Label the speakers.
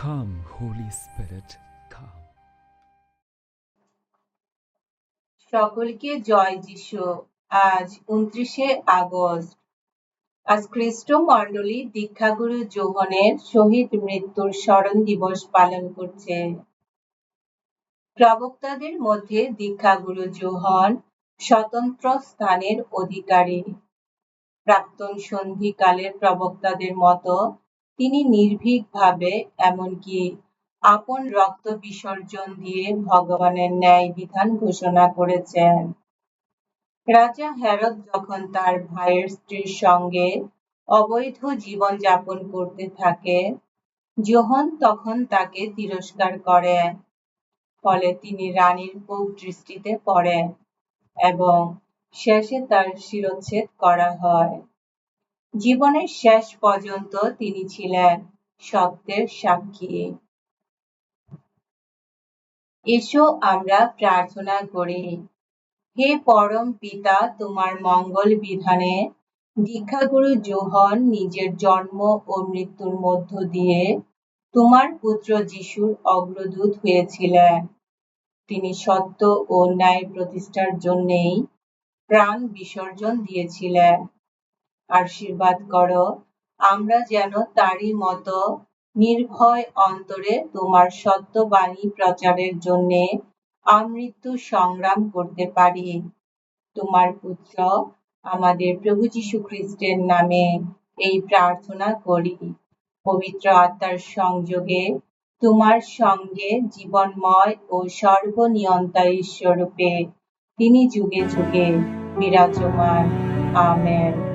Speaker 1: Holy Spirit, come.
Speaker 2: সকলকে জয় যিশু। আজ উনত্রিশে আগস্ট। আজ খ্রিস্ট মণ্ডলী দীক্ষাগুরু যোহনের শহীদ মৃত্যুর স্মরণ দিবস পালন করছে। প্রবক্তাদের মধ্যে দীক্ষাগুরু যোহন স্বতন্ত্র স্থানের অধিকারী। প্রাক্তন সন্ধিকালের প্রবক্তাদের মতো তিনি নির্ভীকভাবে, এমনকি আপন রক্ত বিসর্জন দিয়ে ভগবানের ন্যায় বিধান ঘোষণা করেছেন। রাজা হেরদ যখন তার ভাইয়ের স্ত্রীর সঙ্গে অবৈধ জীবন যাপন করতে থাকে যোহন তখন তাকে তিরস্কার করে। ফলে তিনি রানীর দৃষ্টিতে পড়েন এবং শেষে তার শিরচ্ছেদ করা হয়। জীবনের শেষ পর্যন্ত তিনি ছিলেন সত্যের সাক্ষী। এসো আমরা প্রার্থনা করি। হে পরম পিতা, তোমার মঙ্গল বিধানে দীক্ষাগুরু যোহন নিজের জন্ম ও মৃত্যুর মধ্য দিয়ে তোমার পুত্র যিশুর অগ্রদূত হয়েছিলেন। তিনি সত্য ও ন্যায় প্রতিষ্ঠার জন্যেই প্রাণ বিসর্জন দিয়েছিলেন। আশীর্বাদ করো। আমরা যেন তারই মতো নির্ভয় অন্তরে তোমার সত্যবাণী প্রচারের জন্য আমৃত্যু সংগ্রাম করতে পারি। তোমার পুত্র, আমাদের প্রভু যীশু খ্রিস্টের নামে এই প্রার্থনা করি। পবিত্র আত্মার সংযোগে তোমার সঙ্গে জীবনময় ও সর্বনিয়ন্তা ঈশ্বরূপে তিনি যুগে যুগে বিরাজমান। আমেন।